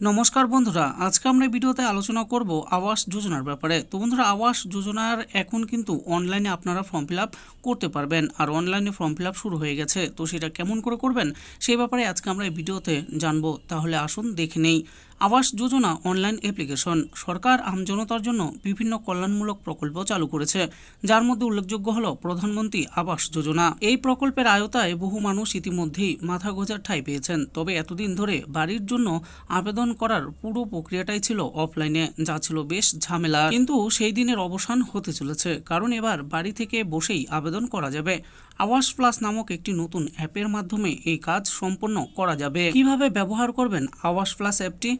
নমস্কার বন্ধুরা, আজকে আমরা ভিডিওতে আলোচনা করব আবাস যোজনার ব্যাপারে। তো বন্ধুরা, আবাস যোজনার এখন কিন্তু অনলাইনে আপনারা ফর্ম ফিল করতে পারবেন আর অনলাইনে ফর্ম ফিল শুরু হয়ে গেছে। তো সেটা কেমন করে করবেন সেই ব্যাপারে আজকে আমরা এই ভিডিওতে জানব। তাহলে আসুন দেখে নেই। Awas Yojana online application. সরকার আমজনতার জন্য বিভিন্ন কল্যাণমূলক প্রকল্প চালু করেছে, যার মধ্যে উল্লেখযোগ্য হল প্রধানমন্ত্রী আবাস যোজনা। এই প্রকল্পের আয়তায় বহু মানুষ ইতিমধ্যেই মাথা গোজার ঠাঁই পেয়েছেন। তবে এতদিন ধরে বাড়ির জন্য আবেদন করার পুরো প্রক্রিয়াটাই ছিল অফলাইনে, যা ছিল বেশ ঝামেলা। কিন্তু সেই দিনের অবসান হতে চলেছে, কারণ এবার বাড়ি থেকে বসেই আবেদন করা যাবে। আওয়াস প্লাস নামক একটি নতুন অ্যাপের মাধ্যমে এই কাজ সম্পন্ন করা যাবে। কীভাবে ব্যবহার করবেন আওয়াস প্লাস অ্যাপটি?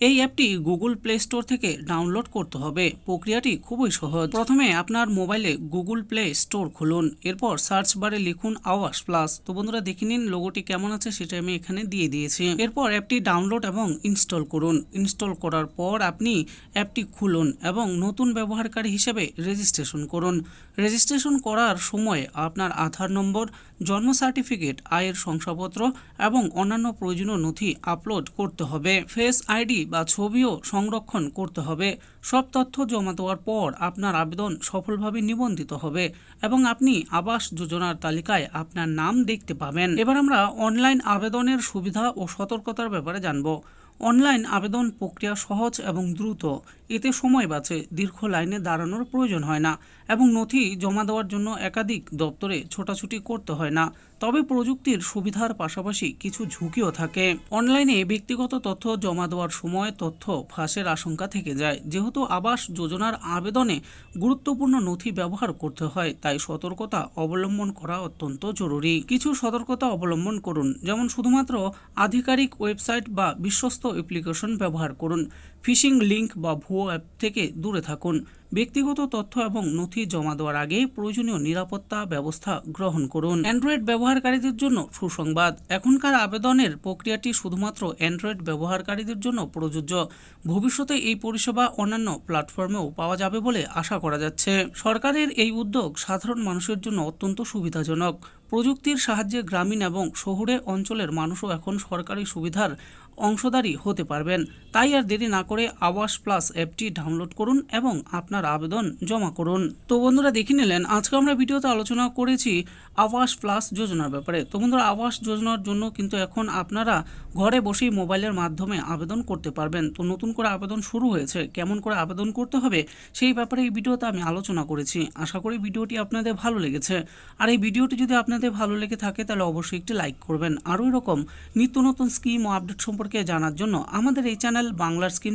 এই অ্যাপটি গুগল প্লে স্টোর থেকে ডাউনলোড করতে হবে। প্রক্রিয়াটি খুবই সহজ। প্রথমে আপনার মোবাইলে গুগল প্লে স্টোর খুলুন, এরপর সার্চ বারে লিখুন আওয়াস প্লাস। তো বন্ধুরা দেখে নিন লোগোটি কেমন আছে, সেটা আমি এখানে দিয়ে দিয়েছি। এরপর অ্যাপটি ডাউনলোড এবং ইনস্টল করুন। ইনস্টল করার পর আপনি অ্যাপটি খুলুন এবং নতুন ব্যবহারকারী হিসেবে রেজিস্ট্রেশন করুন। রেজিস্ট্রেশন করার সময় আপনার আধার নম্বর, জন্ম সার্টিফিকেট, আয়ের শংসাপত্র এবং অন্যান্য প্রয়োজনীয় নথি আপলোড করতে হবে। ফেস আইডি বা ছবিও সংরক্ষণ করতে হবে। সব তথ্য জমা দেওয়ার পর আপনার আবেদন সফলভাবে নিবন্ধিত হবে এবং আপনি আবাস যোজনার তালিকায় আপনার নাম দেখতে পাবেন। এবার আমরা অনলাইন আবেদনের সুবিধা ও সতর্কতার ব্যাপারে জানব। অনলাইন আবেদন প্রক্রিয়া সহজ এবং দ্রুত। এতে সময় বাঁচে, দীর্ঘ লাইনে দাঁড়ানোর প্রয়োজন হয় না এবং নথি জমা দেওয়ার জন্য একাধিক দপ্তরে ছোটাছুটি করতে হয় না। তবে প্রযুক্তির সুবিধার পাশাপাশি কিছু ঝুঁকিও থাকে। অনলাইনে ব্যক্তিগত তথ্য জমা দেওয়ার সময় তথ্য ফাঁসের আশঙ্কা থেকে যায়। যেহেতু আবাস যোজনার আবেদনে গুরুত্বপূর্ণ নথি ব্যবহার করতে হয়, তাই সতর্কতা অবলম্বন করা অত্যন্ত জরুরি। কিছু সতর্কতা অবলম্বন করুন, যেমন শুধুমাত্র আধিকারিক ওয়েবসাইট বা বিশ্বস্ত অ্যাপ্লিকেশন ব্যবহার করুন। ফিশিং লিঙ্ক বা ভুয়ো অ্যাপ থেকে দূরে থাকুন। ব্যক্তিগত তথ্য এবং নথি জমা দেওয়ার আগে প্রয়োজনীয় নিরাপত্তা ব্যবস্থা গ্রহণ করুন। অ্যান্ড্রয়েড ব্যবহারকারীদের জন্য সুসংবাদ। এখনকার আবেদনের প্রক্রিয়াটি শুধুমাত্র অ্যান্ড্রয়েড ব্যবহারকারীদের জন্য প্রযোজ্য। ভবিষ্যতে এই পরিষেবা অন্যান্য প্ল্যাটফর্মেও পাওয়া যাবে বলে আশা করা যাচ্ছে। সরকারের এই উদ্যোগ সাধারণ মানুষের জন্য অত্যন্ত সুবিধাজনক। প্রযুক্তির সাহায্যে গ্রামীণ এবং শহুরে অঞ্চলের মানুষও এখন সরকারি সুবিধার অংশদারী হতে পারবেন। তাই আর দেরি না করে আবাস প্লাস অ্যাপটি ডাউনলোড করুন এবং আপনার আবেদন জমা করুন। তো বন্ধুরা দেখে নিলেন, আজকে আমরা ভিডিওতে আলোচনা করেছি আবাস প্লাস যোজনার ব্যাপারে। তো বন্ধুরা আবাস যোজনার জন্য কিন্তু এখন আপনারা ঘরে বসেই মোবাইলের মাধ্যমে আবেদন করতে পারবেন। তো নতুন করে আবেদন শুরু হয়েছে, কেমন করে আবেদন করতে হবে সেই ব্যাপারে এই ভিডিওতে আমি আলোচনা করেছি। আশা করি ভিডিওটি আপনাদের ভালো লেগেছে। আর এই ভিডিওটি যদি আপনাদের ভালো লেগে থাকে, তাহলে অবশ্যই একটি লাইক করবেন। আরও এরকম নিত্য নতুন স্কিম ও আপডেট সম্পর্কে জানার জন্য আমাদের এই চ্যানেল বাংলার স্কিম